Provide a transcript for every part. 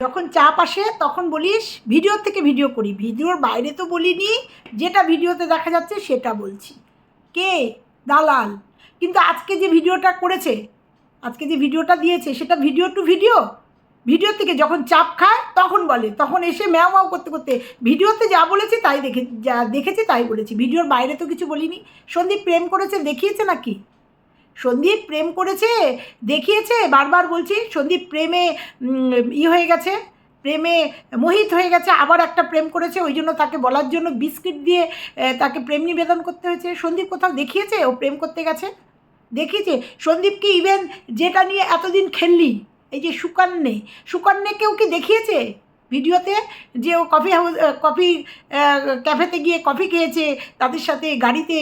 যখন চাপ আসে তখন বলিস, ভিডিও থেকে ভিডিও করি। ভিডিওর বাইরে তো বলিনি, যেটা ভিডিওতে দেখা যাচ্ছে সেটা বলছি। কে? দালাল। কিন্তু আজকে যে ভিডিওটা করেছে, আজকে যে ভিডিওটা দিয়েছে, সেটা ভিডিও টু ভিডিও? ভিডিও থেকে যখন চাপ খায়, তখন বলে। তখন এসে ম্যাও ম্যাও করতে করতে, ভিডিওতে যা বলেছি তাই দেখে, যা দেখেছি তাই বলেছি। ভিডিওর বাইরে তো কিছু বলিনি। সন্দীপ প্রেম করেছে, দেখিয়েছে নাকি? সন্দীপ প্রেম করেছে? দেখিয়েছে? বারবার বলছি, সন্দীপ প্রেমে ই হয়ে গেছে, প্রেমে মোহিত হয়ে গেছে, আবার একটা প্রেম করেছে, ওই জন্য তাকে বলার জন্য বিস্কিট দিয়ে তাকে প্রেম নিবেদন করতে হয়েছে। সন্দীপ কোথাও দেখিয়েছে? ও প্রেম করতে গেছে? দেখিয়েছে? সন্দীপকে ইভেন যেটা নিয়ে এতদিন খেললি? এই যে সুকন্যে সুকন্যাকেও কি দেখিয়েছে? ভিডিওতে যে ও কফি হাউস কফি ক্যাফেতে গিয়ে কফি খেয়েছে, তাদের সাথে গাড়িতে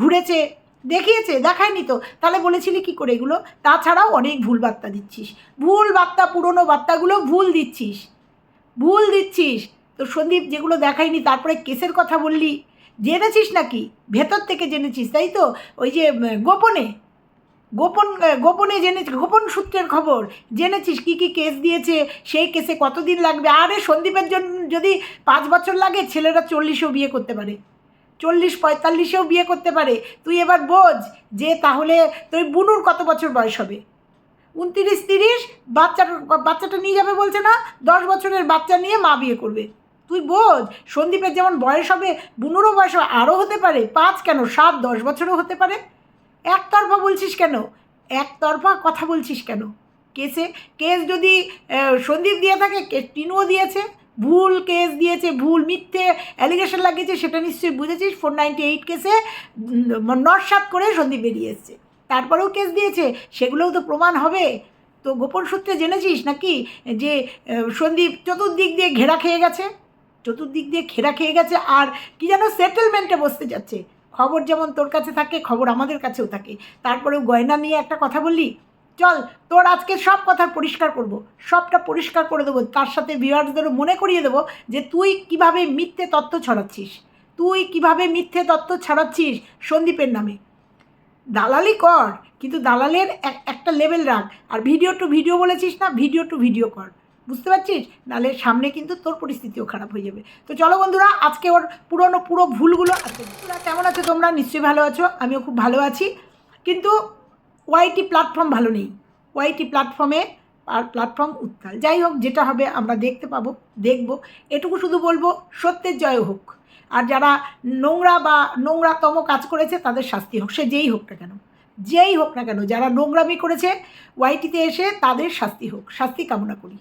ঘুরেছে। দেখিয়েছে, দেখায়নি তো। তাহলে বলেছিলি কি করে এগুলো? তাছাড়াও অনেক ভুল বার্তা দিচ্ছিস। ভুল বার্তা, পুরনো বার্তাগুলো ভুল দিচ্ছিস। ভুল দিচ্ছিস। তো সন্দীপ, যেগুলো দেখায়নি, তারপরে কেসের কথা বললি। জেনেছিস নাকি? ভেতর থেকে জেনেছিস, তাই তো? ওই যে গোপনে। গোপন গোপনে জেনে গোপন সূত্রের খবর। জেনেছিস কি কি কেস দিয়েছে, সেই কেসে কতদিন লাগবে? আরে সন্দীপের জন্য যদি পাঁচ বছর লাগে, ছেলেরা চল্লিশেও বিয়ে করতে পারে। চল্লিশ পঁয়তাল্লিশেও বিয়ে করতে পারে। তুই এবার বোঝ যে তাহলে তুই বুনুর কত বছর বয়স হবে? উনতিরিশ তিরিশ বাচ্চাটা বাচ্চাটা নিয়ে যাবে বলছে না দশ বছরের বাচ্চা নিয়ে মা বিয়ে করবে। তুই বোঝ সন্দীপের যেমন বয়স হবে বুনুরও বয়স হবে, আরও হতে পারে পাঁচ কেন সাত দশ বছরও হতে পারে? একতরফা বলছিস কেন? একতরফা কথা বলছিস কেন? কেসে কেস যদি সন্দীপ দিয়ে থাকে কেস টিনুও দিয়েছে। ভুল কেস দিয়েছে, ভুল মিথ্যে অ্যালিগেশন লাগিয়েছে, সেটা নিশ্চয়ই বুঝেছিস? ফোর নাইনটি এইট কেসে নটসাত করে সন্দীপ বেরিয়ে এসছে। তারপরেও কেস দিয়েছে, সেগুলোও তো প্রমাণ হবে। তো গোপন সূত্রে জেনেছিস নাকি যে সন্দীপ চতুর্দিক দিয়ে ঘেরা খেয়ে গেছে? চতুর্দিক দিয়ে ঘেরা খেয়ে গেছে আর কি যেন সেটেলমেন্টে বসতে যাচ্ছে। খবর যেমন তোর কাছে থাকে, খবর আমাদের কাছেও থাকে। তারপরেও গয়না নিয়ে একটা কথা বললি? চল, তোর আজকে সব কথা পরিষ্কার করব। সবটা পরিষ্কার করে দেবো। তার সাথে ভিউয়ার্সদেরও মনে করিয়ে দেবো যে তুই কীভাবে মিথ্যে তত্ত্ব ছড়াচ্ছিস। তুই কীভাবে মিথ্যে তত্ত্ব ছড়াচ্ছিস সন্দীপের নামে। দালালি কর, কিন্তু দালালের এক- একটা লেভেল রাখ। আর ভিডিও টু ভিডিও বলেছিস না ভিডিও টু ভিডিও কর। বুঝতে পারছিস? নাহলে সামনে কিন্তু তোর পরিস্থিতিও খারাপ হয়ে যাবে। তো চলো বন্ধুরা, আজকে ওর পুরনো, পুরো ভুলগুলো আছে। কেমন আছো তোমরা? নিশ্চয়ই ভালো আছো। আমিও খুব ভালো আছি। কিন্তু ওয়াইটি প্ল্যাটফর্ম ভালো নেই। ওয়াইটি প্ল্যাটফর্মে আর প্ল্যাটফর্ম উত্তাল। যাই হোক, যেটা হবে আমরা দেখতে পাবো, দেখব। এটুকু শুধু বলব, সত্যের জয় হোক। আর যারা নোংরা বা নোংরাতম কাজ করেছে, তাদের শাস্তি হোক, সে যেই হোক না কেন। যেই হোক না কেন, যারা নোংরামি করেছে ওয়াইটিতে এসে তাদের শাস্তি হোক, শাস্তি কামনা করি।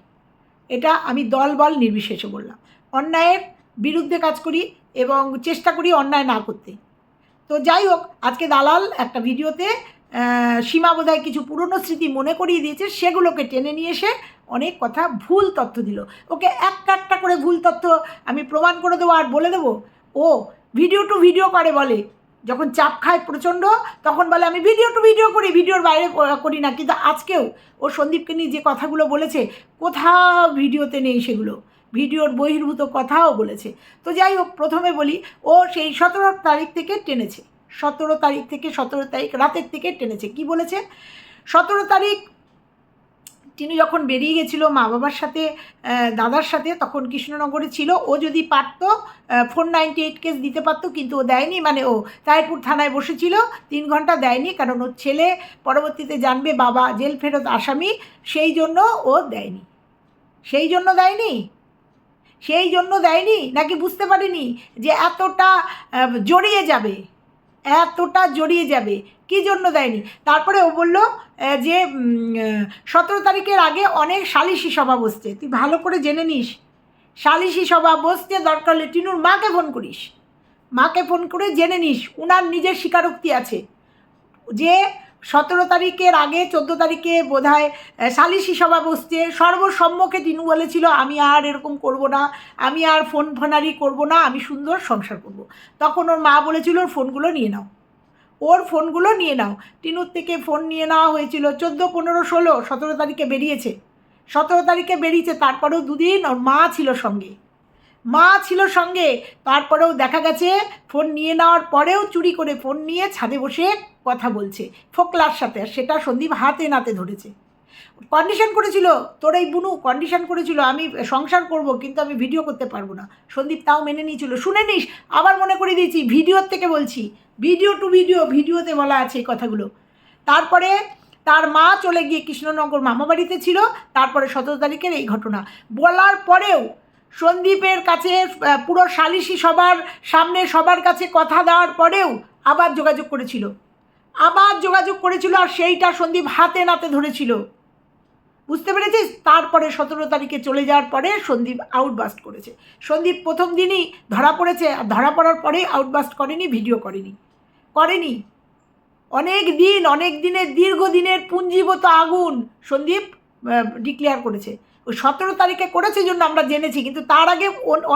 এটা আমি দল বল নির্বিশেষে বললাম। অন্যায়ের বিরুদ্ধে কাজ করি এবং চেষ্টা করি অন্যায় না করতে। তো যাই হোক, আজকে দালাল একটা ভিডিওতে সীমা বোধহয় কিছু পুরনো স্মৃতি মনে করিয়ে দিয়েছে, সেগুলোকে টেনে নিয়ে এসে অনেক কথা ভুল তথ্য দিল। ওকে একটা একটা করে ভুল তথ্য আমি প্রমাণ করে দেবো আর বলে দেবো? ও ভিডিও টু ভিডিও করে বলে। যখন চাপ খায় প্রচণ্ড, তখন বলে, আমি ভিডিও টু ভিডিও করি ভিডিওর বাইরে করি না। কিন্তু আজকেও ও সন্দীপকে নিয়ে যে কথাগুলো বলেছে, কোথাও ভিডিওতে নেই সেগুলো। ভিডিওর বহির্ভূত কথাও বলেছে। তো যাই হোক, প্রথমে বলি, ও সেই সতেরো তারিখ থেকে টেনেছে। সতেরো তারিখ থেকে সতেরো তারিখ রাতের থেকে টেনেছে। কি বলেছে? সতেরো তারিখ তিনি যখন বেরিয়ে গেছিল মা বাবার সাথে দাদার সাথে, তখন কৃষ্ণনগরে ছিল। ও যদি পারতো ফোর নাইনটি এইট কেস দিতে পারতো, কিন্তু ও দেয়নি। মানে ও তাইপুর থানায় বসেছিল, তিন ঘণ্টা দেয়নি, কারণ ওর ছেলে পরবর্তীতে জানবে বাবা জেল ফেরত আসামি, সেই জন্য ও দেয়নি। সেই জন্য দেয়নি? সেই জন্য দেয়নি? নাকি বুঝতে পারিনি যে এতটা জড়িয়ে যাবে? এতটা জড়িয়ে যাবে। কি জন্য দেয়নি? তারপরে ও বলল যে সতেরো তারিখের আগে অনেক সালিশি সভা বসছে। তুই ভালো করে জেনে নিস। সালিশি সভা বসতে দরকার হলে টিনুর মাকে ফোন করিস। মাকে ফোন করে জেনে নিস। উনার নিজের স্বীকারোক্তি আছে। যে সতেরো তারিখের আগে, চোদ্দ তারিখে বোধ হয় সালিশি সভা বসছে। সর্বসম্মুখে টিনু বলেছিল, আমি আর এরকম করব না। আমি আর ফোন ফোনারি করব না। আমি সুন্দর সংসার করব। তখন ওর মা বলেছিল, ওর ফোনগুলো নিয়ে নাও। ওর ফোনগুলো নিয়ে নাও। টিনুর থেকে ফোন নিয়ে নেওয়া হয়েছিল। চোদ্দ, পনেরো, ষোলো, সতেরো তারিখে বেরিয়েছে। সতেরো তারিখে বেরিয়েছে, তারপরেও দুদিন ওর মা ছিল সঙ্গে। মা ছিল সঙ্গে, তারপরেও দেখা গেছে, ফোন নিয়ে নেওয়ার পরেও চুরি করে ফোন নিয়ে ছাদে বসে কথা বলছে, ফোকলার সাথে, আর সেটা সন্দীপ হাতে নাতে ধরেছে। কন্ডিশন করেছিল, তোর এই বুনু কন্ডিশন করেছিল, আমি সংসার করব, কিন্তু আমি ভিডিও করতে পারব না। সন্দীপ তাও মেনে নিয়েছিল। শুনে নিস, আবার মনে করে দিয়েছি ভিডিওর থেকে বলছি। ভিডিও টু ভিডিও ভিডিওতে বলা আছে এই কথাগুলো। তারপরে তার মা চলে গিয়ে কৃষ্ণনগর মামাবাড়িতে ছিল, তারপরে সতেরো তারিখের এই ঘটনা। বলার পরেও সন্দীপের কাছে পুরো সালিশি সবার সামনে সবার কাছে কথা দেওয়ার পরেও আবার যোগাযোগ করেছিল। আবার যোগাযোগ করেছিল আর সেইটা সন্দীপ হাতে নাতে ধরেছিল। বুঝতে পেরেছিস? তারপরে সতেরো তারিখে চলে যাওয়ার পরে সন্দীপ আউটবাস্ট করেছে। সন্দীপ প্রথম দিনই ধরা পড়েছে আর ধরা পড়ার পরেই আউটবাস্ট করেনি ভিডিও করেনি। করেনি। অনেক দিন, অনেক দিনের, দীর্ঘদিনের পুঞ্জীভূত আগুন সন্দীপ ডিক্লেয়ার করেছে। ওই সতেরো তারিখে করেছে জন্য আমরা জেনেছি, কিন্তু তার আগে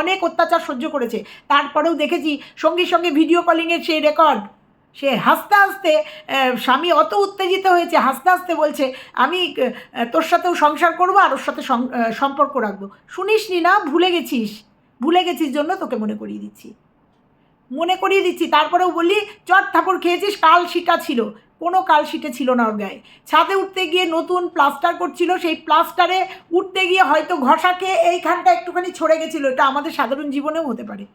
অনেক অত্যাচার সহ্য করেছে। তারপরেও দেখেছি সঙ্গে সঙ্গে ভিডিও কলিংয়ের সেই রেকর্ড সে হাসতে হাসতে স্বামী অত উত্তেজিত হয়েছে, হাসতে হাসতে বলছে, আমি তোর সাথেও সংসার করব আর ওর সাথে সম্পর্ক রাখব। শুনিসনি না ভুলে গেছিস ভুলে গেছিস জন্য তোকে মনে করিয়ে দিচ্ছি। মনে করিয়ে দিচ্ছি? তারপরেও বললি, চট থাপড় খেয়েছিস, কাল শিটা ছিল। কোনো কাল শিটে ছিল না ওর গায়ে। ছাদে উঠতে গিয়ে নতুন প্লাস্টার করছিল, সেই প্লাস্টারে উঠতে গিয়ে হয়তো ঘষা খেয়ে এইখানটা একটুখানি ছড়ে গেছিল। এটা আমাদের সাধারণ জীবনেও হতে পারে।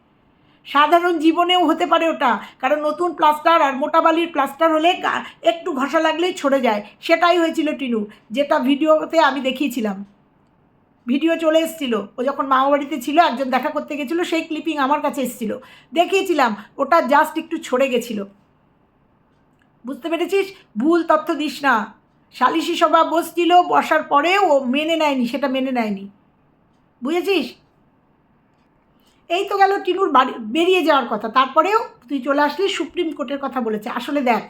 সাধারণ জীবনেও হতে পারে ওটা। কারণ নতুন প্লাস্টার আর মোটা বালির প্লাস্টার হলে একটু ঘষা লাগলেই ছড়ে যায়। সেটাই হয়েছিল টিনুর যেটা ভিডিওতে আমি দেখিয়েছিলাম। ভিডিও চলে এসেছিল। ও যখন মামা বাড়িতে ছিল, একজন দেখা করতে গেছিল, সেই ক্লিপিং আমার কাছে এসেছিল। দেখিয়েছিলাম, ওটা জাস্ট একটু ছড়ে গেছিল। বুঝতে পেরেছিস? ভুল তথ্য দিস না। সালিশি সভা বসছিল, বসার পরেও ও মেনে নেয়নি, সেটা মেনে নেয়নি। বুঝেছিস? এই তো গেল টিনুর বাড়ি, বেরিয়ে যাওয়ার কথা। তারপরেও তুই চলে আসলি, সুপ্রিম কোর্টের কথা বলেছে। আসলে দেখ,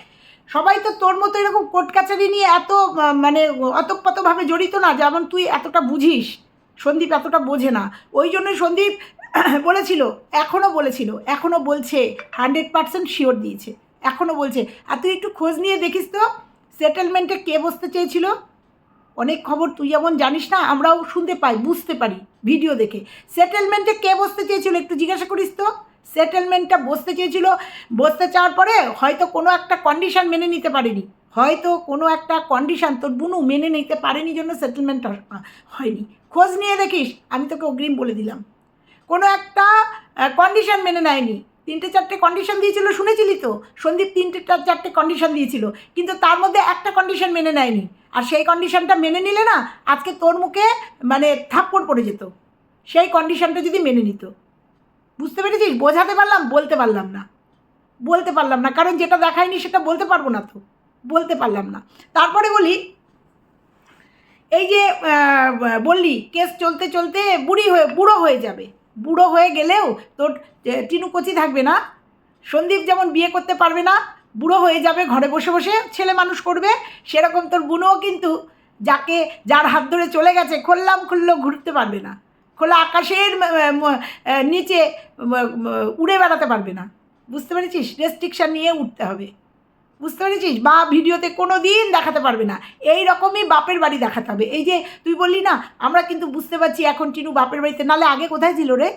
সবাই তো তোর মতো এরকম কোর্ট কাছারি নিয়ে এত মানে অতপ্রতভাবে জড়িত না, যেমন তুই এতটা বুঝিস। সন্দীপ এতটা বোঝে না। ওই জন্যই সন্দীপ বলেছিল এখনও বলেছিল এখনও বলছে হান্ড্রেড পার্সেন্ট শিওর দিয়েছে এখনও বলছে। আর তুই একটু খোঁজ নিয়ে দেখিস তো সেটেলমেন্টে কে বসতে চেয়েছিল? অনেক খবর, তুই যেমন জানিস না, আমরাও শুনতে পাই, বুঝতে পারি, ভিডিও দেখে। সেটেলমেন্টে কে বসতে চেয়েছিল একটু জিজ্ঞাসা করিস তো? সেটেলমেন্টটা বসতে চেয়েছিল, বসতে চাওয়ার পরে হয়তো কোনো একটা কন্ডিশন মেনে নিতে পারেনি। হয়তো কোনো একটা কন্ডিশন তোর বুনু মেনে নিতে পারেনি জন্য সেটেলমেন্ট হয়নি। খোঁজ নিয়ে দেখিস, আমি তোকে অগ্রিম বলে দিলাম। কোনো একটা কন্ডিশন মেনে নেয়নি। তিনটে চারটে কন্ডিশন দিয়েছিল, শুনেছিলি তো? সন্দীপ তিনটে চারটে কন্ডিশন দিয়েছিল, কিন্তু তার মধ্যে একটা কন্ডিশন মেনে নেয়নি। আর সেই কন্ডিশনটা মেনে নিলে না, আজকে তোর মুখে মানে থাপ্পড় পড়ে যেত। সেই কন্ডিশনটা যদি মেনে নিত। বুঝতে পেরেছিস? বোঝাতে পারলাম, বলতে পারলাম না। বলতে পারলাম না, কারণ যেটা দেখায়নি সেটা বলতে পারব না তো। বলতে পারলাম না। তারপরে বলি, এই যে বললি, কেস চলতে চলতে বুড়ি হয়ে, বুড়ো হয়ে যাবে। বুড়ো হয়ে গেলেও তোর টিনু কচি থাকবে না। সন্দীপ যেমন বিয়ে করতে পারবে না বুড়ো হয়ে যাবে, ঘরে বসে বসে ছেলে মানুষ করবে, সেরকম তোর বুনোও কিন্তু যাকে, যার হাত ধরে চলে গেছে, খুললাম খুললো, ঘুরতে পারবে না। খোলা আকাশের নিচে উড়ে বেড়াতে পারবে না। বুঝতে পেরেছিস? রেস্ট্রিকশান নিয়ে উঠতে হবে। বুঝতে পেরেছিস? বা ভিডিওতে কোনো দিন দেখাতে পারবে না। এই রকমই বাপের বাড়ি দেখাতে হবে। এই যে তুই বললি না, আমরা কিন্তু বুঝতে পারছি এখন টিনু বাপের বাড়িতে, নালে আগে কোথায় ছিল রে?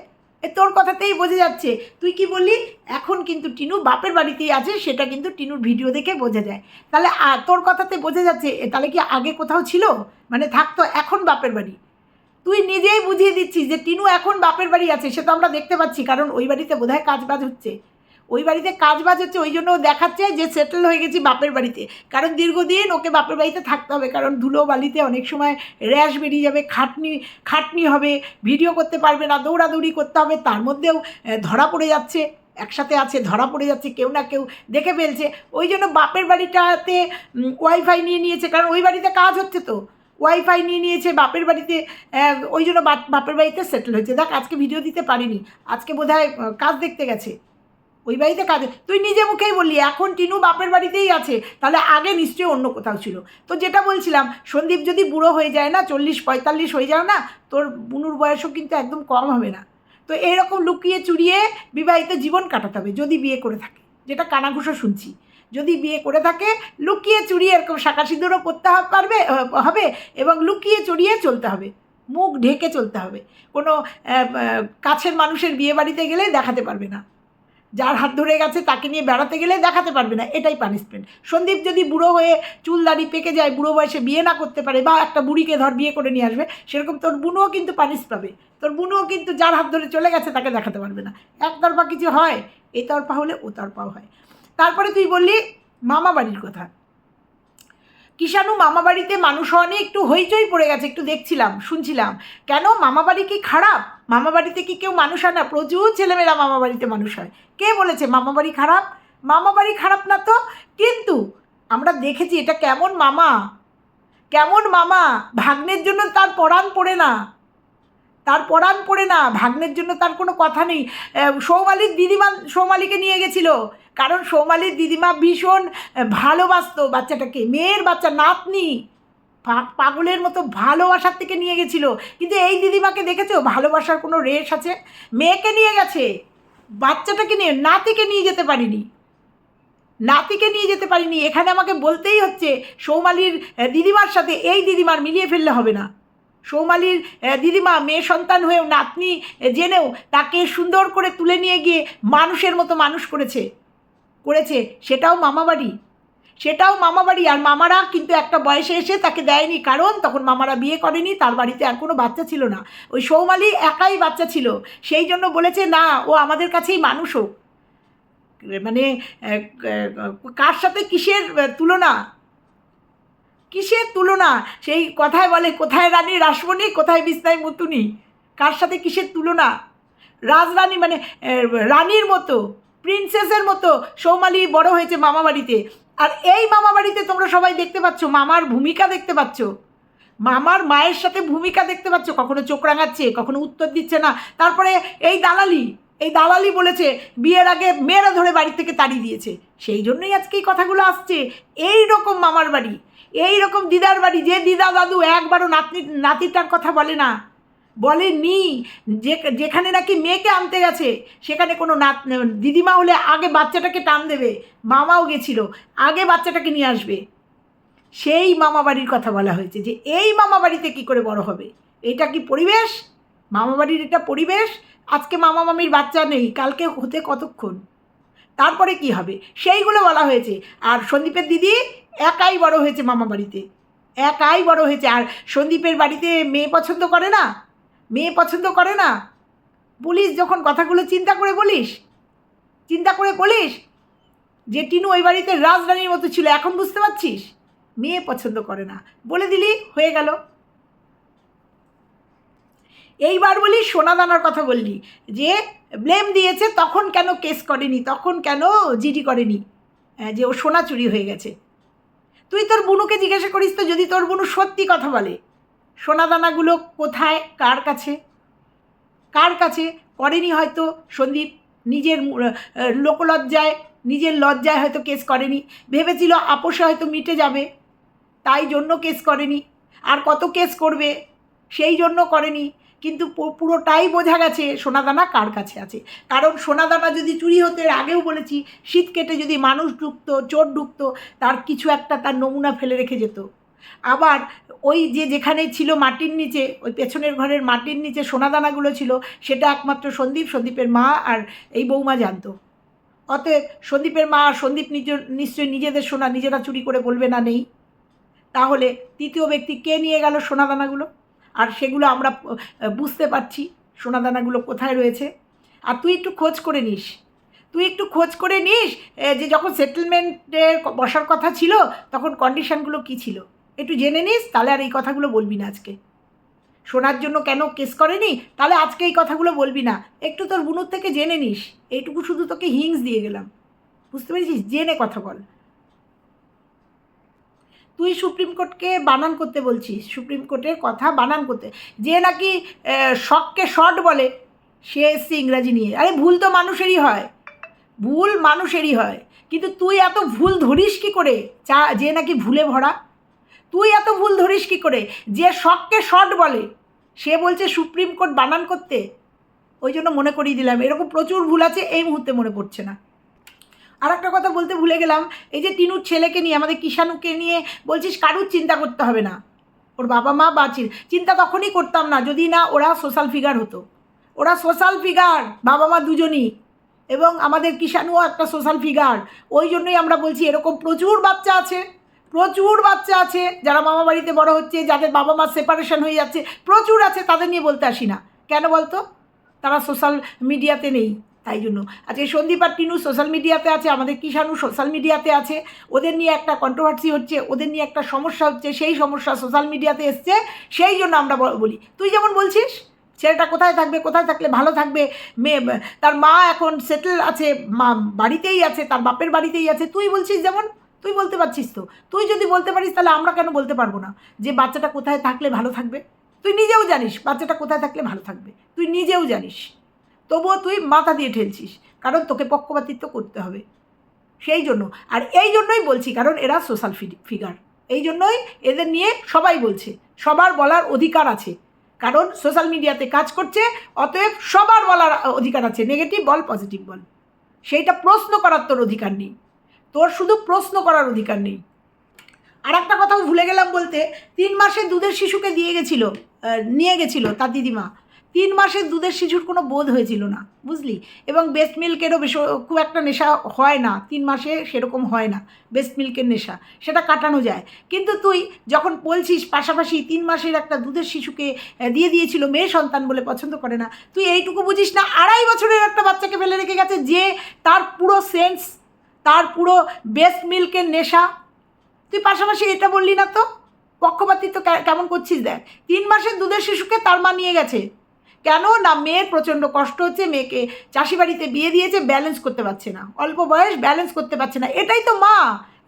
এ তোর কথাতেই বোঝা যাচ্ছে। তুই কি বললি? এখন কিন্তু টিনু বাপের বাড়িতেই আছে, সেটা কিন্তু টিনুর ভিডিও দেখে বোঝা যায়। তাহলে তোর কথাতে বোঝা যাচ্ছে তাহলে কি আগে কোথাও ছিল? মানে থাকতো এখন বাপের বাড়ি। তুই নিজেই বুঝিয়ে দিচ্ছিস যে টিনু এখন বাপের বাড়ি আছে, সে তো আমরা দেখতে পাচ্ছি, কারণ ওই বাড়িতে বোধহয় কাজ বাজ হচ্ছে। ওই বাড়িতে কাজ বাজ হচ্ছে, ওই জন্য দেখাচ্ছে যে সেটেল হয়ে গেছি বাপের বাড়িতে। কারণ দীর্ঘদিন ওকে বাপের বাড়িতে থাকতে হবে, কারণ ধুলো বালিতে অনেক সময় র্যাশ বেরিয়ে যাবে, খাটনি খাটনি হবে ভিডিও করতে পারবে না, দৌড়াদৌড়ি করতে হবে, তার মধ্যেও ধরা পড়ে যাচ্ছে, একসাথে আছে, ধরা পড়ে যাচ্ছে, কেউ না কেউ দেখে ফেলছে। ওই জন্য বাপের বাড়িটাতে ওয়াইফাই নিয়ে নিয়েছে, কারণ ওই বাড়িতে কাজ হচ্ছে তো। ওয়াইফাই নিয়ে নিয়েছে, বাপের বাড়িতে ওই জন্য বাপ- বাপের বাড়িতে সেটেল হয়েছে। দেখ, আজকে ভিডিও দিতে পারিনি, আজকে বোধহয় কাজ দেখতে গেছে। ওই বাড়িতে কাজে তুই নিজে মুখেই বললি, এখন টিনু বাপের বাড়িতেই আছে। তাহলে আগে নিশ্চয়ই অন্য কোথাও ছিল। তো যেটা বলছিলাম, সন্দীপ যদি বুড়ো হয়ে যায় না, চল্লিশ পঁয়তাল্লিশ হয়ে যাও না, তোর বুনুর বয়সও কিন্তু একদম কম হবে না। তো এরকম লুকিয়ে চুরিয়ে বিবাহিত জীবন কাটাতে হবে, যদি বিয়ে করে থাকে। যেটা কানাঘুষো শুনছি। যদি বিয়ে করে থাকে, লুকিয়ে চুরিয়ে এরকম শাঁকা সিঁদুরও করতে পারবে হবে এবং লুকিয়ে চুরিয়ে চলতে হবে। মুখ ঢেকে চলতে হবে। কোনো কাছের মানুষের বিয়ে বাড়িতে গেলে দেখাতে পারবে না। যার হাত ধরে গেছে তাকে নিয়ে বেড়াতে গেলে দেখাতে পারবে না, এটাই পানিশমেন্ট সন্দীপ যদি বুড়ো হয়ে চুল দাড়ি পেকে যায়, বুড়ো বয়সে বিয়ে না করতে পারে বা একটা বুড়িকে ধর বিয়ে করে নিয়ে আসবে, সেরকম তোর বুনুও কিন্তু পানিশ পাবে। তোর বুনুও কিন্তু যার হাত ধরে চলে গেছে তাকে দেখাতে পারবে না। একতরফা কিছু হয় এ তরফা হলে ও তরফাও হয়। তারপরে তুই বললি মামা বাড়ির কথা। কিষাণু মামাবাড়িতে মানুষ নিয়ে একটু হইচই পড়ে গেছে, একটু দেখছিলাম, শুনছিলাম। কেন? মামাবাড়ি কি খারাপ? মামাবাড়িতে কি কেউ মানুষ হয় না? প্রচুর ছেলেমেয়েরা মামাবাড়িতে মানুষ হয়। কে বলেছে মামাবাড়ি খারাপ? মামাবাড়ি খারাপ না তো? কিন্তু আমরা দেখেছি এটা কেমন মামা। কেমন মামা? ভাগ্নের জন্য তার পরাণ পড়ে না। তার পরাণ পড়ে না, ভাগ্নের জন্য তার কোনো কথা নেই। সৌমালির দিদিমা সৌমালিকে নিয়ে গেছিল। কারণ সৌমালির দিদিমা ভীষণ ভালোবাসতো বাচ্চাটাকে। মেয়ের বাচ্চা নাতনি পাগলের মতো ভালোবাসার থেকে নিয়ে গেছিল। কিন্তু এই দিদিমাকে দেখেছ? ভালোবাসার কোনো রেশ আছে? মেয়েকে নিয়ে গেছে। বাচ্চাটাকে নিয়ে, নাতিকে নিয়ে যেতে পারিনি। নাতিকে নিয়ে যেতে পারিনি। এখানে আমাকে বলতেই হচ্ছে, সৌমালির দিদিমার সাথে এই দিদিমার মিলিয়ে ফেললে হবে না। সৌমালির দিদিমা, মেয়ে সন্তান হয়েও নাতনি জেনেও তাকে সুন্দর করে তুলে নিয়ে গিয়ে মানুষের মতো মানুষ করেছে করেছে। সেটাও মামাবাড়ি। সেটাও মামাবাড়ি। আর মামারা কিন্তু একটা বয়সে এসে তাকে দেয়নি। কারণ তখন মামারা বিয়ে করেনি, তার বাড়িতে আর কোনো বাচ্চা ছিল না। ওই সৌমালি একাই বাচ্চা ছিল। সেই জন্য বলেছে, না, ও আমাদের কাছেই মানুষ হোক। মানে কার সাথে কিসের তুলনা? কিসের তুলনা? সেই কথায় বলে, কোথায় রানী রাসমণি, কোথায় বিস্তায় মুতুনি? কার সাথে কিসের তুলনা? রাজরানী মানে রানীর মতো প্রিন্সেসের মতো সৌমালি বড় হয়েছে মামা বাড়িতে। আর এই মামা বাড়িতে তোমরা সবাই দেখতে পাচ্ছ, মামার ভূমিকা দেখতে পাচ্ছ। মামার মায়ের সাথে ভূমিকা দেখতে পাচ্ছ, কখনো চোখ রাঙাচ্ছে, কখনো উত্তর দিচ্ছে না। তারপরে এই দালালি এই দালালি বলেছে, বিয়ের আগে মেয়েরা ধরে বাড়ি থেকে তাড়িয়ে দিয়েছে। সেই জন্যই আজকে এই কথাগুলো আসছে। এই রকম মামার বাড়ি। এই রকম দিদার বাড়ি, যে দিদা দাদু একবারও নাতনি, নাতিটার কথা বলে না। বলেনি, যে, যেখানে নাকি মেয়েকে আনতে গেছে, সেখানে কোনো নাত, দিদিমা হলে আগে বাচ্চাটাকে টান দেবে, মামাও গেছিল, আগে বাচ্চাটাকে নিয়ে আসবে। সেই মামা বাড়ির কথা বলা হয়েছে যে, এই মামা বাড়িতে কী করে বড় হবে? এটা কি পরিবেশ? মামা বাড়ির এটা পরিবেশ? আজকে মামা মামির বাচ্চা নেই, কালকে হতে কতক্ষণ? তারপরে কি হবে? সেইগুলো বলা হয়েছে। আর সন্দীপের দিদি একাই বড় হয়েছে মামা বাড়িতে। একাই বড় হয়েছে। আর সন্দীপের বাড়িতে মেয়ে পছন্দ করে না? মেয়ে পছন্দ করে না? বলিস যখন কথাগুলো চিন্তা করে বলিস, চিন্তা করে বলিস যে টিনু ওই বাড়িতে রাজরানীর মতো ছিল, এখন বুঝতে পারছিস? মেয়ে পছন্দ করে না। বলে দিলি, হয়ে গেল। এইবার বলি সোনাদানার কথা বললি, যে ব্লেম দিয়েছে, তখন কেন কেস করেনি, তখন কেন জিডি করেনি? যে ও সোনা চুরি হয়ে গেছে। তুই তোর বুনুকে জিজ্ঞাসা করিস তো, যদি তোর বুনু সত্যি কথা বলে। সোনাদানাগুলো কোথায়? কার কাছে? কার কাছে? করেনি হয়তো সন্দীপ। নিজের লোকলজ্জায়, নিজের লজ্জায় হয়তো কেস করেনি। ভেবেছিল আপোষে হয়তো মিটে যাবে। তাই জন্য কেস করেনি। আর কত কেস করবে? সেই জন্য করেনি। কিন্তু পুরোটাই বোঝা গেছে সোনাদানা কার কাছে আছে। কারণ সোনাদানা যদি চুরি হতে আগেও বলেছি, শীত কেটে যদি মানুষ ঢুকতো চোর ঢুকতো তার কিছু একটা তার নমুনা ফেলে রেখে যেত। আবার ওই যে যেখানে ছিল মাটির নিচে, ওই পেছনের ঘরের মাটির নিচে সোনাদানাগুলো ছিল, সেটা একমাত্র সন্দীপ, সন্দীপের মা আর এই বৌমা জানতো। অতএব সন্দীপের মা আর সন্দীপ নিজ, নিশ্চয়ই নিজেদের সোনা নিজেরা চুরি করে বলবে না নেই। তাহলে তৃতীয় ব্যক্তি কে নিয়ে গেল সোনাদানাগুলো আর সেগুলো আমরা বুঝতে পারছি। সোনাদানাগুলো কোথায় রয়েছে? আর তুই একটু খোঁজ করে নিস। তুই একটু খোঁজ করে নিস যে যখন সেটেলমেন্টের বসার কথা ছিল, তখন কন্ডিশনগুলো কী ছিল? একটু জেনে নিস, তাহলে আর এই কথাগুলো বলবি না আজকে। শোনার জন্য কেন কেস করেনি? তাহলে আজকে এই কথাগুলো বলবি না। একটু তোর বুনুর থেকে জেনে নিস। এইটুকু শুধু তোকে হিংস দিয়ে গেলাম। বুঝতে পেরেছিস? জেনে কথা বল। তুই সুপ্রিম কোর্টকে বানান করতে বলছিস, সুপ্রিম কোর্টের কথা বানান করতে। যে নাকি শখকে শর্ট বলে, সে এসছে ইংরাজি নিয়ে। আরে ভুল তো মানুষেরই হয়। ভুল মানুষেরই হয়। কিন্তু তুই এত ভুল ধরিস কি করে? চা, যে নাকি ভুলে ভরা। তুই এত ভুল ধরিস কি করে? যে শখকে শর্ট বলে, সে বলছে সুপ্রিম কোর্ট বানান করতে। ওই জন্য মনে করিয়ে দিলাম। এরকম প্রচুর ভুল আছে, এই মুহূর্তে মনে পড়ছে না। আর একটা কথা বলতে ভুলে গেলাম, এই যে টিনুর ছেলেকে নিয়ে, আমাদের কিষাণুকে নিয়ে বলছিস কারুর চিন্তা করতে হবে না? ওর বাবা মা বাঁচির চিন্তা তখনই করতাম না যদি না ওরা সোশ্যাল ফিগার হতো। ওরা সোশ্যাল ফিগার বাবা মা দুজনই। এবং আমাদের কিষাণুও একটা সোশ্যাল ফিগার ওই জন্যই আমরা বলছি এরকম প্রচুর বাচ্চা আছে, প্রচুর বাচ্চা আছে যারা মামা বাড়িতে বড় হচ্ছে, যাদের বাবা মা সেপারেশন হয়ে যাচ্ছে, প্রচুর আছে, তাদের নিয়ে বলতে আসি না। কেন বলতো? তারা সোশ্যাল মিডিয়াতে নেই। তাই জন্য। আজকে সন্দীপ আর টিনু সোশ্যাল মিডিয়াতে আছে, আমাদের কিষাণু সোশ্যাল মিডিয়াতে আছে। ওদের নিয়ে একটা কন্ট্রোভার্সি হচ্ছে, ওদের নিয়ে একটা সমস্যা হচ্ছে, সেই সমস্যা সোশ্যাল মিডিয়াতে এসছে, সেই জন্য আমরা বলি। তুই যেমন বলছিস, ছেলেটা কোথায় থাকবে, কোথায় থাকলে ভালো থাকবে? মেয়ে তার মা এখন সেটেল আছে, মা বাড়িতেই আছে, তার বাপের বাড়িতেই আছে। তুই বলছিস যেমন, তুই বলতে পারছিস তো। তুই যদি বলতে পারিস, তাহলে আমরা কেন বলতে পারব না? যে বাচ্চাটা কোথায় থাকলে ভালো থাকবে? তুই নিজেও জানিস, বাচ্চাটা কোথায় থাকলে ভালো থাকবে। তুই নিজেও জানিস। তবুও তুই মাথা দিয়ে ঠেলছিস, কারণ তোকে পক্ষপাতিত্ব করতে হবে। সেই জন্য। আর এই জন্যই বলছি, কারণ এরা সোশ্যাল ফিগার এই জন্যই এদের নিয়ে সবাই বলছে, সবার বলার অধিকার আছে। কারণ সোশ্যাল মিডিয়াতে কাজ করছে, অতএব সবার বলার অধিকার আছে। নেগেটিভ বল পজিটিভ বল। সেইটা প্রশ্ন করার তোর অধিকার নেই। তোর শুধু প্রশ্ন করার অধিকার নেই। আর একটা কথাও ভুলে গেলাম বলতে, তিন মাসে দুধের শিশুকে দিয়ে গেছিল নিয়ে গেছিল তার দিদিমা। তিন মাসের দুধের শিশুর কোনো বোধ হয়েছিল না, বুঝলি? এবং বেস্ট মিল্কেরও বেশ, খুব একটা নেশা হয় না, তিন মাসে সেরকম হয় না বেস্ট মিল্কের নেশা, সেটা কাটানো যায়। কিন্তু তুই যখন বলছিস পাশাপাশি তিন মাসের একটা দুধের শিশুকে দিয়ে দিয়েছিল, মেয়ে সন্তান বলে পছন্দ করে না, তুই এইটুকু বুঝিস না, আড়াই বছরের একটা বাচ্চাকে ফেলে রেখে গেছে যে তার পুরো সেন্স তার পুরো বেস্ট মিল্কের নেশা। তুই পাশাপাশি এটা বললি না তো? পক্ষপাতিত্ব কেমন করছিস দেখ? তিন মাসের দুধের শিশুকে তার মা নিয়ে গেছে। কেন না মেয়ের প্রচণ্ড কষ্ট হচ্ছে? মেয়েকে চাষি বাড়িতে বিয়ে দিয়েছে ব্যালেন্স করতে পারছে না। অল্প বয়স ব্যালেন্স করতে পারছে না। এটাই তো মা।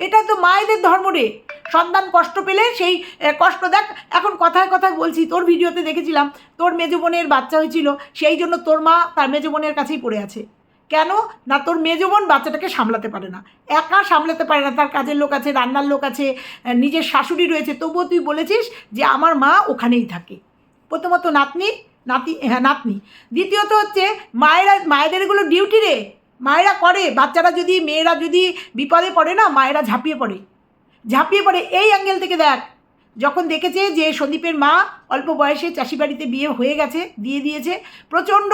এটাই তো মায়েদের ধর্ম রে। সন্তান কষ্ট পেলে সেই কষ্ট দেখ। এখন কথায় কথায় বলছি, তোর ভিডিওতে দেখেছিলাম, তোর মেজো বোনের বাচ্চা হয়েছিল, সেই জন্য তোর মা তার মেজো বোনের কাছেই পড়ে আছে। কেন? না তোর মেজো বোন বাচ্চাটাকে সামলাতে পারে না। একা সামলাতে পারে না। তার কাজের লোক আছে, রান্নার লোক আছে নিজের শাশুড়ি রয়েছে। তবুও তুই বলেছিস যে আমার মা ওখানেই থাকে। প্রথমত নাতনি নাতি হ্যাঁ নাতনি। দ্বিতীয়ত হচ্ছে, মায়েরা, মায়েদের এগুলো ডিউটি রে। মায়েরা করে, বাচ্চারা যদি, মেয়েরা যদি বিপদে পড়ে না, মায়েরা ঝাঁপিয়ে পড়ে। ঝাঁপিয়ে পড়ে এই অ্যাঙ্গেল থেকে দেখ। যখন দেখেছে যে সন্দীপের মা অল্প বয়সে চাষি বাড়িতে বিয়ে হয়ে গেছে, দিয়ে দিয়েছে, প্রচণ্ড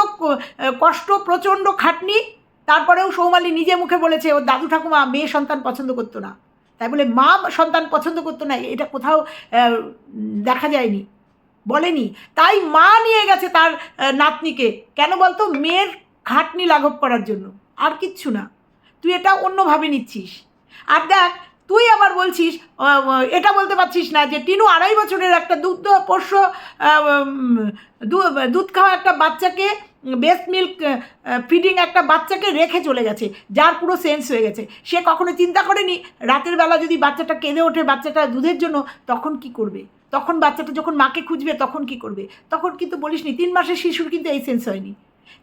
কষ্ট, প্রচণ্ড খাটনি, তারপরেও সৌমালি নিজে মুখে বলেছে, ওর দাদু ঠাকুমা মেয়ে সন্তান পছন্দ করতো না। তাই বলে, মা সন্তান পছন্দ করতো না। এটা কোথাও দেখা যায়নি। বলেনি। তাই মা নিয়ে গেছে তার নাতনিকে। কেন বলতো? মেয়ের খাটনি লাঘব করার জন্য। আর কিচ্ছু না। তুই এটা অন্যভাবে নিচ্ছিস। আর দেখ, তুই আবার বলছিস এটা বলতে পারছিস না যে টিনু আড়াই বছরের একটা দুগ্ধ পোষ্য দুধ খাওয়া একটা বাচ্চাকে বেস্ট মিল্ক ফিডিং একটা বাচ্চাকে রেখে চলে গেছে। যার পুরো সেন্স হয়ে গেছে। সে কখনো চিন্তা করেনি, রাতের বেলা যদি বাচ্চাটা কেঁদে ওঠে বাচ্চাটা দুধের জন্য, তখন কি করবে? তখন বাচ্চাটা যখন মাকে খুঁজবে, তখন কি করবে? তখন কিন্তু বলিসনি, তিন মাসের শিশুর কিন্তু এই সেন্স হয়নি।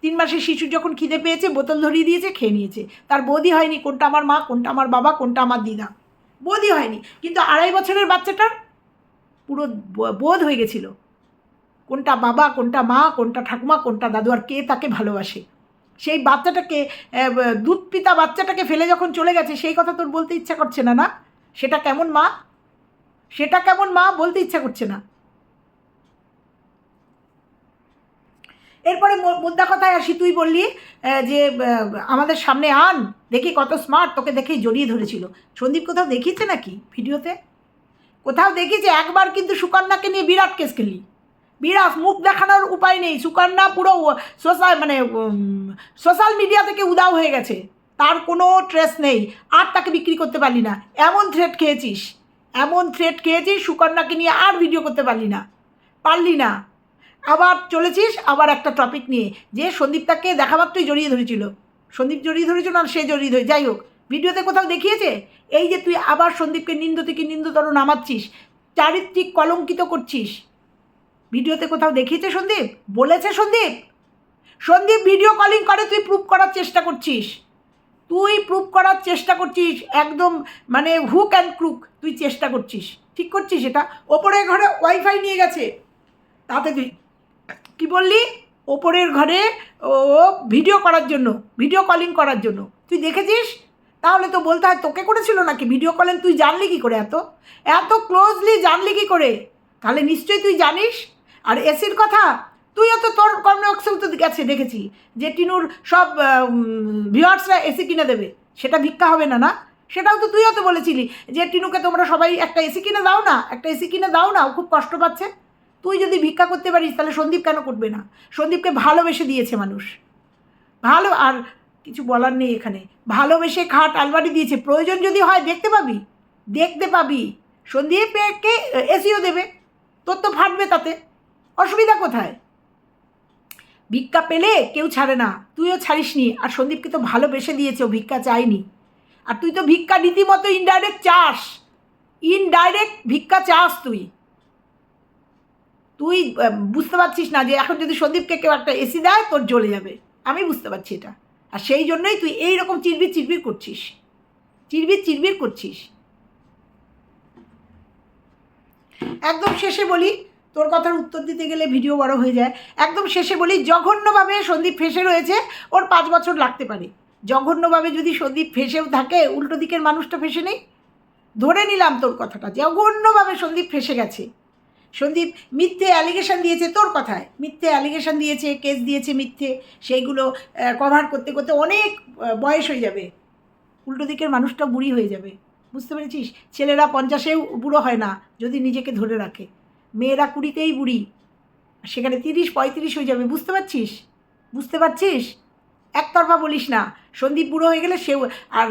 তিন মাসের শিশু যখন খিদে পেয়েছে, বোতল ধরিয়ে দিয়েছে, খেয়ে নিয়েছে। তার বোধই হয়নি, কোনটা আমার মা, কোনটা আমার বাবা, কোনটা আমার দিদা। বোধই হয়নি, কিন্তু আড়াই বছরের বাচ্চাটার পুরো বোধ হয়ে গেছিল। কোনটা বাবা, কোনটা মা, কোনটা ঠাকুমা, কোনটা দাদু আর কে তাকে ভালোবাসে? সেই বাচ্চাটাকে দুধ পিতা বাচ্চাটাকে ফেলে যখন চলে গেছে, সেই কথা তোর বলতে ইচ্ছা করছে না না? সেটা কেমন মা? সেটা কেমন মা বলতে ইচ্ছা করছে না। এরপরে মুদ্রা কথায় আসি, তুই বললি যে আমাদের সামনে আন, দেখি কত স্মার্ট তোকে দেখেই জড়িয়ে ধরেছিল। সন্দীপ কোথাও দেখিয়েছে নাকি ভিডিওতে? কোথাও দেখিয়েছে, একবার কিন্তু সুকন্যাকে নিয়ে বিরাট কেস খেলি। বিরাট, মুখ দেখানোর উপায় নেই, সুকন্যা পুরো সোশ্যাল মানে সোশ্যাল মিডিয়া থেকে উদাও হয়ে গেছে। তার কোনো ট্রেস নেই, আর তাকে বিক্রি করতে পারলি না। এমন থ্রেট খেয়েছিস। এমন থ্রেট খেয়েছি, সুকন্যাকে নিয়ে আর ভিডিও করতে পারলি না। পারলি না। আবার চলেছিস আবার একটা টপিক নিয়ে। যে সন্দীপটাকে দেখা মাত্রই জড়িয়ে ধরেছিল। সন্দীপ জড়িয়ে ধরেছিল না, সে জড়িয়ে ধরে যাই হোক, ভিডিওতে কোথাও দেখিয়েছে? এই যে তুই আবার সন্দীপকে নিন্দ থেকে নিন্দতর নামাচ্ছিস, চারিত্রিক কলঙ্কিত করছিস। ভিডিওতে কোথাও দেখিয়েছে সন্দীপ? বলেছে সন্দীপ? সন্দীপ ভিডিও কলিং করে, তুই প্রুভ করার চেষ্টা করছিস। তুই প্রুভ করার চেষ্টা করছিস, একদম মানে হুক অ্যান্ড ক্রুক তুই চেষ্টা করছিস। ঠিক করছিস এটা? ওপরের ঘরে ওয়াইফাই নিয়ে গেছে। তাতে তুই, কি বললি? ওপরের ঘরে ও ভিডিও করার জন্য ভিডিও কলিং করার জন্য। তুই দেখেছিস? তাহলে তো বলতে হয় তোকে করেছিল নাকি? ভিডিও কলিং তুই জানলি কি করে এত? এত ক্লোজলি জানলি কি করে? তাহলে নিশ্চয়ই তুই জানিস। আর এসির কথা তুইও তো তোর কর্মক্ষেও তো গেছে, দেখেছি। যে টিনুর সব ভিউয়ার্সরা এসি কিনে দেবে, সেটা ভিক্ষা হবে না না? সেটাও তো তুইও তো বলেছিলি যে টিনুকে তোমরা সবাই একটা এসি কিনে দাও না, একটা এসি কিনে দাও না, ও খুব কষ্ট পাচ্ছে। তুই যদি ভিক্ষা করতে পারিস, তাহলে সন্দীপ কেন করবে না? সন্দীপকে ভালোবেসে দিয়েছে মানুষ। ভালো, আর কিছু বলার নেই এখানে। ভালোবেসে খাট আলমারি দিয়েছে। প্রয়োজন যদি হয়, দেখতে পাবি। দেখতে পাবি। সন্দীপকে এসিও দেবে। তোর তো ফাটবে তাতে। অসুবিধা কোথায়? ভিক্ষা পেলে কেউ ছাড়ে না। তুইও ছাড়িসনি। আর সন্দীপকে তো ভালোবেসে দিয়েছে, ও ভিক্ষা চায়নি। আর তুই তো ভিক্ষা রীতিমতো ইনডাইরেক্ট চাস। ইনডাইরেক্ট ভিক্ষা চাস তুই। তুই বুঝতে পারছিস না যে এখন যদি সন্দীপকে কেউ একটা এসি দেয়, তোর জ্বলে যাবে। আমি বুঝতে পারছি এটা। আর সেই জন্যই তুই এই রকম চিরবির চিরবির করছিস। চিরবির চিরবির করছিস। একদম শেষে বলি তোর কথার উত্তর দিতে গেলে ভিডিও বড় হয়ে যায়। একদম শেষে বলি, জঘন্যভাবে সন্দীপ ফেসে রয়েছে, ওর পাঁচ বছর লাগতে পারে। জঘন্যভাবে যদি সন্দীপ ফেসেও থাকে, উল্টো দিকের মানুষটা ফেসে নেই। ধরে নিলাম তোর কথাটা, জঘন্যভাবে সন্দীপ ফেসে গেছে। সন্দীপ মিথ্যে অ্যালিগেশন দিয়েছে তোর কথায়। মিথ্যে অ্যালিগেশন দিয়েছে কেস দিয়েছে মিথ্যে, সেইগুলো কভার করতে করতে অনেক বয়স হয়ে যাবে। উল্টো দিকের মানুষটা বুড়ি হয়ে যাবে। বুঝতে পেরেছিস? ছেলেরা পঞ্চাশেও বুড়ো হয় না, যদি নিজেকে ধরে রাখে। মেয়েরা কুড়িতেই বুড়ি। সেখানে তিরিশ, পঁয়ত্রিশ হয়ে যাবে, বুঝতে পারছিস? বুঝতে পারছিস? একতরফা বলিস না। সন্দীপ বুড়ো হয়ে গেলে সেও আর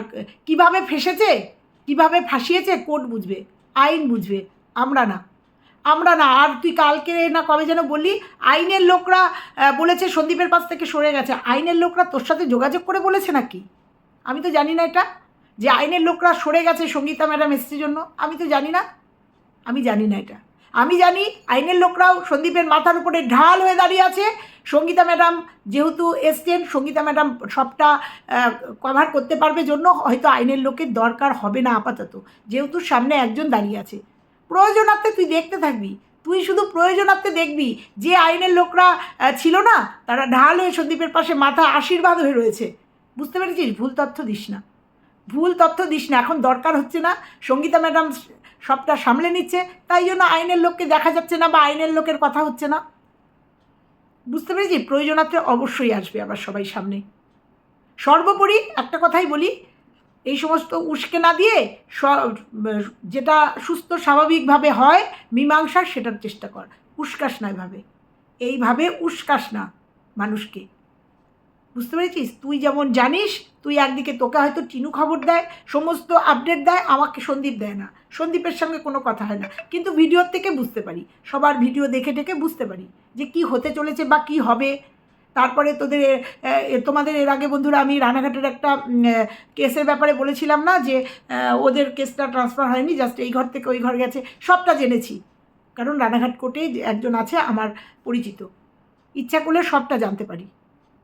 কীভাবে ফেসেছে, কীভাবে ফাঁসিয়েছে, কোর্ট বুঝবে, আইন বুঝবে। আমরা না। আমরা না। আর তুই কালকে না কবে যেন বললি, আইনের লোকরা বলেছে সন্দীপের পাশ থেকে সরে গেছে। আইনের লোকরা তোর সাথে যোগাযোগ করে বলেছে নাকি? আমি তো জানি না এটা। যে আইনের লোকরা সরে গেছে সঙ্গীতা ম্যাডাম এসছির জন্য, আমি তো জানি না। আমি জানি না এটা। আমি জানি আইনের লোকরাও সন্দীপের মাথার উপরে ঢাল হয়ে দাঁড়িয়ে আছে। সঙ্গীতা ম্যাডাম যেহেতু এসছেন, সঙ্গীতা ম্যাডাম সবটা কভার করতে পারবে জন্য হয়তো আইনের লোকের দরকার হবে না আপাতত। যেহেতু সামনে একজন দাঁড়িয়ে আছে। প্রয়োজনার্থে তুই দেখতে থাকবি। তুই শুধু প্রয়োজনার্থে দেখবি যে আইনের লোকরা ছিল না, তারা ঢাল হয়ে সন্দীপের পাশে মাথা আশীর্বাদ হয়ে রয়েছে। বুঝতে পেরেছিস? ভুল তথ্য দিস না। ভুল তথ্য দিস না। এখন দরকার হচ্ছে না সঙ্গীতা ম্যাডাম সবটা সামলে নিচ্ছে, তাই জন্য আইনের লোককে দেখা যাচ্ছে না বা আইনের লোকের কথা হচ্ছে না। বুঝতে পেরেছি? প্রয়োজনার্থে অবশ্যই আসবে আবার সবাই সামনে। সর্বোপরি একটা কথাই বলি, এই সমস্ত উস্কে না দিয়ে যেটা সুস্থ স্বাভাবিকভাবে হয়, মীমাংসার সেটার চেষ্টা কর। উস্কাস না এভাবে। এইভাবে উস্কাস না মানুষকে। বুঝতে পেরেছিস? তুই যেমন জানিস, তুই একদিকে তোকে হয়তো টিনু খবর দেয়, সমস্ত আপডেট দেয়, আমাকে সন্দীপ দেয় না। সন্দীপের সঙ্গে কোনো কথা হয় না। কিন্তু ভিডিওর থেকে বুঝতে পারি। সবার ভিডিও দেখে টেকে বুঝতে পারি যে কি হতে চলেছে বা কি হবে। তারপরে তোদের তোমাদের এর আগে বন্ধুরা আমি রানাঘাটের একটা কেসের ব্যাপারে বলেছিলাম না যে ওদের কেসটা ট্রান্সফার হয়নি জাস্ট এই ঘর থেকে ওই ঘর গেছে। সবটা জেনেছি। কারণ রানাঘাট কোর্টে একজন আছে আমার পরিচিত। ইচ্ছা করলে সবটা জানতে পারি।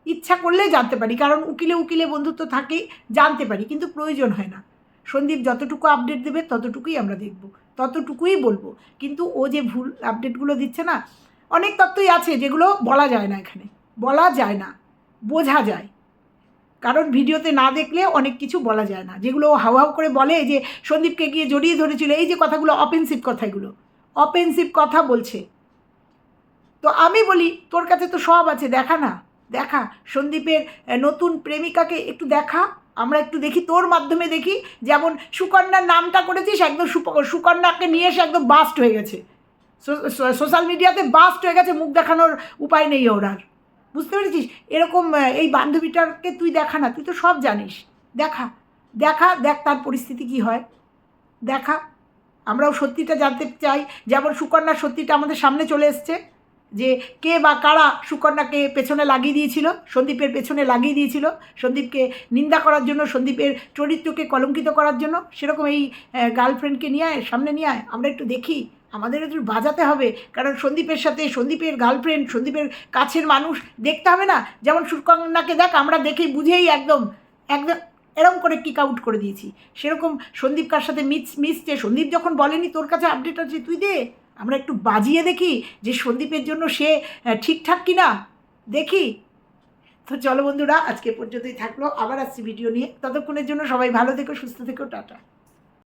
ইচ্ছা করলে জানতে পারি, কারণ উকিলে উকিলে বন্ধুত্ব থাকেই, জানতে পারি, কিন্তু প্রয়োজন হয় না। সন্দীপ যতটুকু আপডেট দেবে, ততটুকুই আমরা দেখব, ততটুকুই বলব। কিন্তু ও যে ভুল আপডেটগুলো দিচ্ছে না, অনেক তত্ত্বই আছে যেগুলো বলা যায় না এখানে। বলা যায় না, বোঝা যায়। কারণ ভিডিওতে না দেখলে অনেক কিছু বলা যায় না। যেগুলো ও হাউ হাউ করে বলে যে সন্দীপকে গিয়ে জড়িয়ে ধরেছিল, এই যে কথাগুলো অপেন্সিভ কথাগুলো অপেন্সিভ কথা বলছে। তো আমি বলি, তোর কাছে তো সব আছে, দেখা না। দেখা। সন্দীপের নতুন প্রেমিকাকে একটু দেখা। আমরা একটু দেখি, তোর মাধ্যমে দেখি। যেমন সুকন্যার নামটা করেছিস, একদম সুকন্যাকে নিয়ে এসে একদম বাস্ট হয়ে গেছে। সোশ্যাল মিডিয়াতে বাস্ট হয়ে গেছে, মুখ দেখানোর উপায় নেই ওর আর। বুঝতে পেরেছিস? এরকম এই বান্ধবীটাকে তুই দেখা না, তুই তো সব জানিস। দেখা দেখা, দেখ তার পরিস্থিতি কি হয়। দেখা, আমরাও সত্যিটা জানতে চাই। যেমন সুকন্যার সত্যিটা আমাদের সামনে চলে এসছে। যে কে বা কারা সুকন্যাকে পেছনে লাগিয়ে দিয়েছিল, সন্দীপের পেছনে লাগিয়ে দিয়েছিল, সন্দীপকে নিন্দা করার জন্য, সন্দীপের চরিত্রকে কলঙ্কিত করার জন্য, সেরকম এই গার্লফ্রেন্ডকে নিয়ে আয়, সামনে নিয়ে আয়, আমরা একটু দেখি। আমাদের একটু বাজাতে হবে, কারণ সন্দীপের সাথে সন্দীপের গার্লফ্রেন্ড, সন্দীপের কাছের মানুষ দেখতে হবে না। যেমন সুকন্যাকে দেখ, আমরা দেখেই বুঝেই একদম একদম এরকম করে কিক আউট করে দিয়েছি। সেরকম সন্দীপ কার সাথে মিস মিসছে সন্দীপ যখন বলেনি, তোর কাছে আপডেট আছে, তুই দে। আমরা একটু বাজিয়ে দেখি যে সন্দীপের জন্য সে ঠিকঠাক কিনা? দেখি। তো চলো বন্ধুরা, আজকে পর্যন্তই থাকল। আবার আসছি ভিডিও নিয়ে। ততক্ষণের জন্য সবাই ভালো থেকো, সুস্থ থেকো, টাটা।